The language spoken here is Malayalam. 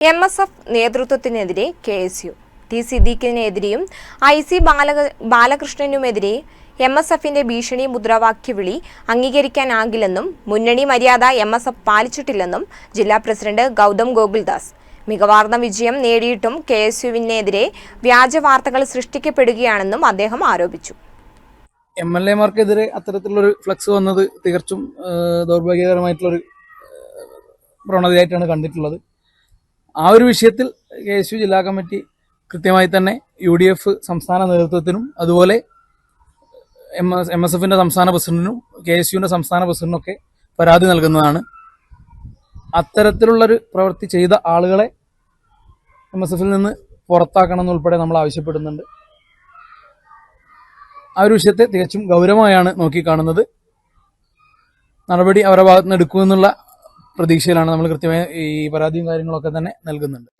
എം എസ് എഫ് നേതൃത്വത്തിനെതിരെ കെ എസ് യു ടി സിദ്ദീഖിനെതിരെയും ഐ സി ബാലക ബാലകൃഷ്ണനുമെതിരെ എം എസ് എഫിന്റെ ഭീഷണി മുദ്രാവാക്യ വിളി അംഗീകരിക്കാനാകില്ലെന്നും മുന്നണി മര്യാദ എം എസ് എഫ് പാലിച്ചിട്ടില്ലെന്നും ജില്ലാ പ്രസിഡന്റ് ഗൗതം ഗോകുൽദാസ്. മികവാർന്ന വിജയം നേടിയിട്ടും കെ എസ് യുവിനെതിരെ വ്യാജ വാർത്തകൾ സൃഷ്ടിക്കപ്പെടുകയാണെന്നും അദ്ദേഹം ആരോപിച്ചു. എം എൽ എമാർക്കെതിരെ അത്തരത്തിലുള്ളൊരു ഫ്ലക്സ് വന്നത് തികച്ചും ദൗർഭാഗ്യകരമായിട്ടുള്ളൊരു പ്രവണതയായിട്ടാണ് കണ്ടിട്ടുള്ളത്. ആ ഒരു വിഷയത്തിൽ കെ എസ് യു ജില്ലാ കമ്മിറ്റി കൃത്യമായി തന്നെ യു ഡി എഫ് സംസ്ഥാന നേതൃത്വത്തിനും അതുപോലെ എം എസ് എം എസ് എഫിന്റെ സംസ്ഥാന പ്രസിഡന്റിനും കെ എസ് യുവിന്റെ സംസ്ഥാന പ്രസിഡന്റിനൊക്കെ പരാതി നൽകുന്നതാണ്. അത്തരത്തിലുള്ളൊരു പ്രവൃത്തി ചെയ്ത ആളുകളെ എം എസ് എഫിൽ നിന്ന് പുറത്താക്കണം എന്നുൾപ്പെടെ നമ്മൾ ആവശ്യപ്പെടുന്നുണ്ട്. ആ ഒരു വിഷയത്തെ തികച്ചും ഗൗരവമായാണ് നോക്കിക്കാണുന്നത്. നടപടി അവരുടെ ഭാഗത്ത് നിന്ന് എടുക്കുമെന്നുള്ള പ്രതീക്ഷയിലാണ് നമ്മൾ കൃത്യമായി ഈ പരാതിയും കാര്യങ്ങളൊക്കെ തന്നെ നൽകുന്നുണ്ട്.